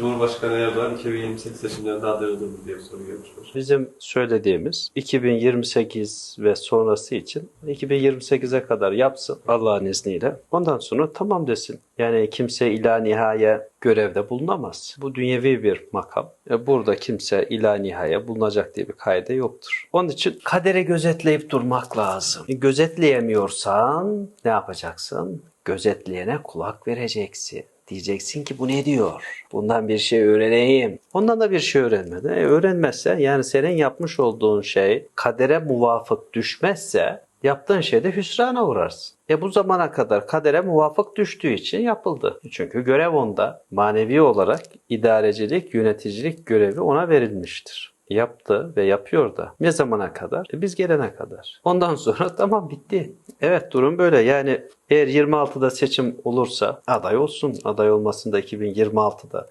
Cumhurbaşkanı Erdoğan 2028 seçimlerinde aday olur mu diye bir soru gelmiş. Bizim söylediğimiz 2028 ve sonrası için 2028'e kadar yapsın Allah'ın izniyle. Ondan sonra tamam desin. Yani kimse ila nihaya görevde bulunamaz. Bu dünyevi bir makam. E, Burada kimse ila nihaya bulunacak diye bir kaide yoktur. Onun için kaderi gözetleyip durmak lazım. E, Gözetleyemiyorsan ne yapacaksın? Gözetleyene kulak vereceksin. Diyeceksin ki bu ne diyor? Bundan bir şey öğreneyim. Ondan da bir şey öğrenmedi. E, öğrenmezse yani senin yapmış olduğun şey kadere muvafık düşmezse yaptığın şeyde hüsrana uğrarsın. E bu zamana kadar kadere muvafık düştüğü için yapıldı. Çünkü görev onda. Manevi olarak idarecilik, yöneticilik görevi ona verilmiştir. Yaptı ve yapıyor da. Ne zamana kadar? E biz gelene kadar. Ondan sonra tamam bitti. Evet durum böyle. Yani eğer 26'da seçim olursa aday olsun. Aday olmasında 2026'da.